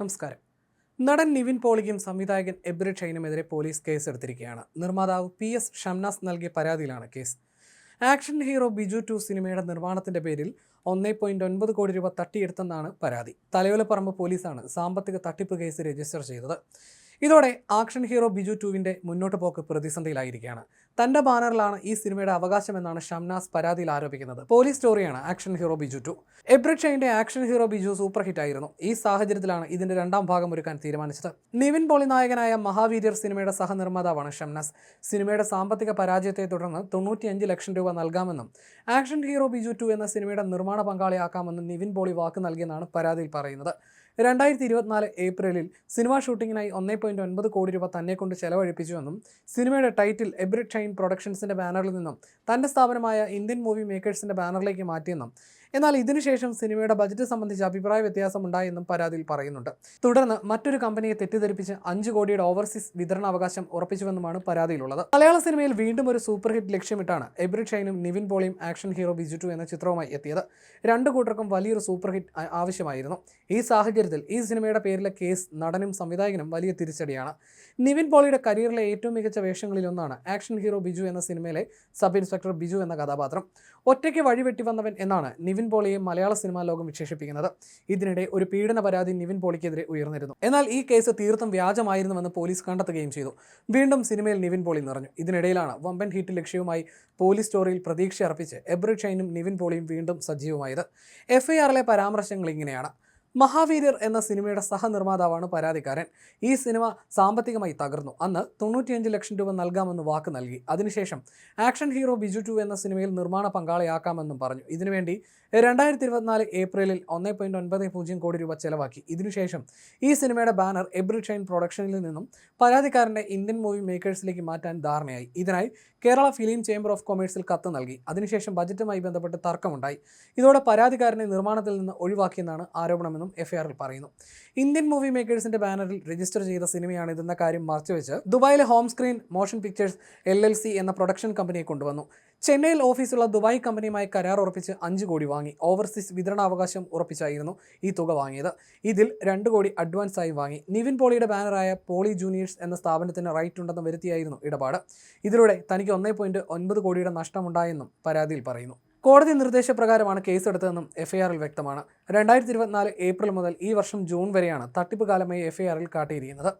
നമസ്കാരം. നടൻ നിവിൻ പോളിക്കും സംവിധായകൻ എബ്രി ഷൈനുമെതിരെ പോലീസ് കേസ് എടുത്തിരിക്കുകയാണ് നിർമ്മാതാവ് പി എസ് ഷംനാസ് നൽകിയ പരാതിയിലാണ് case. Action hero Biju two സിനിമയുടെ നിർമ്മാണത്തിന്റെ പേരിൽ ഒന്നേ പോയിന്റ് ഒൻപത് കോടി രൂപ തട്ടിയെടുത്തെന്നാണ് പരാതി. തലയോലപ്പറമ്പ് പോലീസാണ് സാമ്പത്തിക തട്ടിപ്പ് കേസ് രജിസ്റ്റർ ചെയ്തത്. ഇതോടെ ആക്ഷൻ ഹീറോ ബിജു ടുവിന്റെ മുന്നോട്ട് പോക്ക് പ്രതിസന്ധിയിലായിരിക്കുകയാണ്. തന്റെ ബാനറിലാണ് ഈ സിനിമയുടെ അവകാശം എന്നാണ് ഷംനാസ് പരാതിയിൽ ആരോപിക്കുന്നത്. പോലീസ് സ്റ്റോറിയാണ് action hero Biju two. Abrid ഷൈന്റെ action hero Biju super hit ആയിരുന്നു. ഈ സാഹചര്യത്തിലാണ് ഇതിന്റെ രണ്ടാം ഭാഗം ഒരുക്കാൻ തീരുമാനിച്ചത്. നിവിൻ പോളി നായകനായ മഹാവീര്യർ സിനിമയുടെ സഹനിർമ്മാതാവാണ് ഷംനാസ്. സിനിമയുടെ സാമ്പത്തിക പരാജയത്തെ തുടർന്ന് തൊണ്ണൂറ്റിയഞ്ച് ലക്ഷം രൂപ നൽകാമെന്നും ആക്ഷൻ ഹീറോ ബിജു ടു എന്ന സിനിമയുടെ നിർമ്മാണ പങ്കാളിയാക്കാമെന്നും നിവിൻ പോളി വാക്ക് നൽകിയെന്നാണ് പരാതിയിൽ പറയുന്നത്. രണ്ടായിരത്തി ഇരുപത്തിനാല് ഏപ്രിലിൽ സിനിമാ ഷൂട്ടിങ്ങിനായി ഒന്നേ പോയിന്റ് ഒൻപത് കോടി രൂപ തന്നെ കൊണ്ട് ചെലവഴിപ്പിച്ചുവെന്നും സിനിമയുടെ ടൈറ്റിൽ എബ്രിഡ് ഷൈൻ പ്രൊഡക്ഷൻസിന്റെ ബാനറിൽ നിന്നും തന്റെ സ്ഥാപനമായ ഇന്ത്യൻ മൂവി മേക്കേഴ്സിന്റെ ബാനറിലേക്ക് മാറ്റിയെന്നും എന്നാൽ ഇതിനുശേഷം സിനിമയുടെ ബജറ്റ് സംബന്ധിച്ച് അഭിപ്രായ വ്യത്യാസം ഉണ്ടായെന്നും പരാതിയിൽ പറയുന്നുണ്ട്. തുടർന്ന് മറ്റൊരു കമ്പനിയെ തെറ്റിദ്ധരിപ്പിച്ച് അഞ്ച് കോടിയുടെ ഓവർസീസ് വിതരണാവകാശം ഉറപ്പിച്ചുവെന്നുമാണ് പരാതിയിലുള്ളത്. മലയാള സിനിമയിൽ വീണ്ടും ഒരു സൂപ്പർ ഹിറ്റ് ലക്ഷ്യമിട്ടാണ് എബ്രിഡ് ഷൈനും നിവിൻ പോളിയും ആക്ഷൻ ഹീറോ ബിജു ടു എന്ന ചിത്രവുമായി എത്തിയത്. രണ്ടു കൂട്ടർക്കും വലിയൊരു സൂപ്പർ ഹിറ്റ് ആവശ്യമായിരുന്നു. ഈ സാഹചര്യത്തിൽ ഈ സിനിമയുടെ പേരിലെ കേസ് നടനും സംവിധായകനും വലിയ തിരിച്ചടിയാണ്. നിവിൻ പോളിയുടെ കരിയറിലെ ഏറ്റവും മികച്ച വേഷങ്ങളിലൊന്നാണ് ആക്ഷൻ ഹീറോ ബിജു എന്ന സിനിമയിലെ സബ് ഇൻസ്പെക്ടർ ബിജു എന്ന കഥാപാത്രം. ഒറ്റയ്ക്ക് വഴിവെട്ടി വന്നവൻ എന്നാണ് നിവിൻ പോളിയെ മലയാള സിനിമാ ലോകം വിശേഷിപ്പിക്കുന്നത്. ഇതിനിടെ ഒരു പീഡന പരാതി നിവിൻ പോളിക്കെതിരെ ഉയർന്നിരുന്നു. എന്നാൽ ഈ കേസ് തീർത്തും വ്യാജമായിരുന്നുവെന്ന് പോലീസ് കണ്ടെത്തുകയും ചെയ്തു. വീണ്ടും സിനിമയിൽ നിവിൻ പോളി നിറഞ്ഞു. ഇതിനിടയിലാണ് വമ്പൻ ഹിറ്റ് ലക്ഷ്യവുമായി പോലീസ് സ്റ്റോറിയിൽ പ്രതീക്ഷ അർപ്പിച്ച് എബ്രിഷൈനും നിവിൻ പോളിയും വീണ്ടും സജീവമായത്. എഫ് ഐ ആറിലെ പരാമർശങ്ങൾ ഇങ്ങനെയാണ്. മഹാവീര്യർ എന്ന സിനിമയുടെ സഹനിർമ്മാതാവാണ് പരാതിക്കാരൻ. ഈ സിനിമ സാമ്പത്തികമായി തകർന്നു. അന്ന് തൊണ്ണൂറ്റിയഞ്ച് ലക്ഷം രൂപ നൽകാമെന്ന് വാക്ക് നൽകി. അതിനുശേഷം ആക്ഷൻ ഹീറോ ബിജു ടു എന്ന സിനിമയിൽ നിർമ്മാണ പങ്കാളിയാക്കാമെന്നും പറഞ്ഞു. ഇതിനുവേണ്ടി രണ്ടായിരത്തി ഇരുപത്തിനാല് ഏപ്രിലിൽ ഒന്നേ പോയിന്റ് ഒൻപത് പൂജ്യം കോടി രൂപ ചെലവാക്കി. ഇതിനുശേഷം ഈ സിനിമയുടെ ബാനർ എബ്രി ഷൈൻ പ്രൊഡക്ഷനിൽ നിന്നും പരാതിക്കാരന്റെ ഇന്ത്യൻ മൂവി മേക്കേഴ്സിലേക്ക് മാറ്റാൻ ധാരണയായി. ഇതിനായി കേരള ഫിലിം ചേംബർ ഓഫ് കൊമേഴ്സിൽ കത്ത് നൽകി. അതിനുശേഷം ബജറ്റുമായി ബന്ധപ്പെട്ട് തർക്കമുണ്ടായി. ഇതോടെ പരാതിക്കാരനെ നിർമ്മാണത്തിൽ നിന്ന് ഒഴിവാക്കിയെന്നാണ് ആരോപണമെന്നും എഫ്ഐആറിൽ പറയുന്നു. ഇന്ത്യൻ മൂവി മേക്കേഴ്സിന്റെ ബാനറിൽ രജിസ്റ്റർ ചെയ്ത സിനിമയാണ് ഇതെന്ന കാര്യം മറച്ചുവെച്ച് ദുബായിലെ home screen motion pictures L L C എന്ന പ്രൊഡക്ഷൻ കമ്പനിയെ കൊണ്ടുവന്നു. ചെന്നൈയിൽ ഓഫീസുള്ള ദുബായ് കമ്പനിയുമായി കരാർ ഉറപ്പിച്ച് അഞ്ച് കോടി വാങ്ങി. ഓവർസീസ് വിതരണാവകാശം ഉറപ്പിച്ചായിരുന്നു ഈ തുക വാങ്ങിയത്. ഇതിൽ രണ്ട് കോടി അഡ്വാൻസ് ആയി വാങ്ങി. നിവിൻ പോളിയുടെ ബാനറായ പോളി ജൂനിയേഴ്സ് എന്ന സ്ഥാപനത്തിന് റൈറ്റ് ഉണ്ടെന്ന് വരുത്തിയായിരുന്നു ഇടപാട്. ഇതിലൂടെ തനിക്ക് ഒന്നേ പോയിന്റ് ഒൻപത് കോടിയുടെ നഷ്ടമുണ്ടായെന്നും പരാതിയിൽ പറയുന്നു. കോടതി നിർദ്ദേശപ്രകാരമാണ് കേസെടുത്തതെന്നും എഫ്ഐആറിൽ വ്യക്തമാണ്. രണ്ടായിരത്തി ഇരുപത്തിനാല് ഏപ്രിൽ മുതൽ ഈ വർഷം ജൂൺ വരെയാണ് തട്ടിപ്പ് കാലമായി എഫ്ഐആറിൽ കാട്ടിയിരിക്കുന്നത്.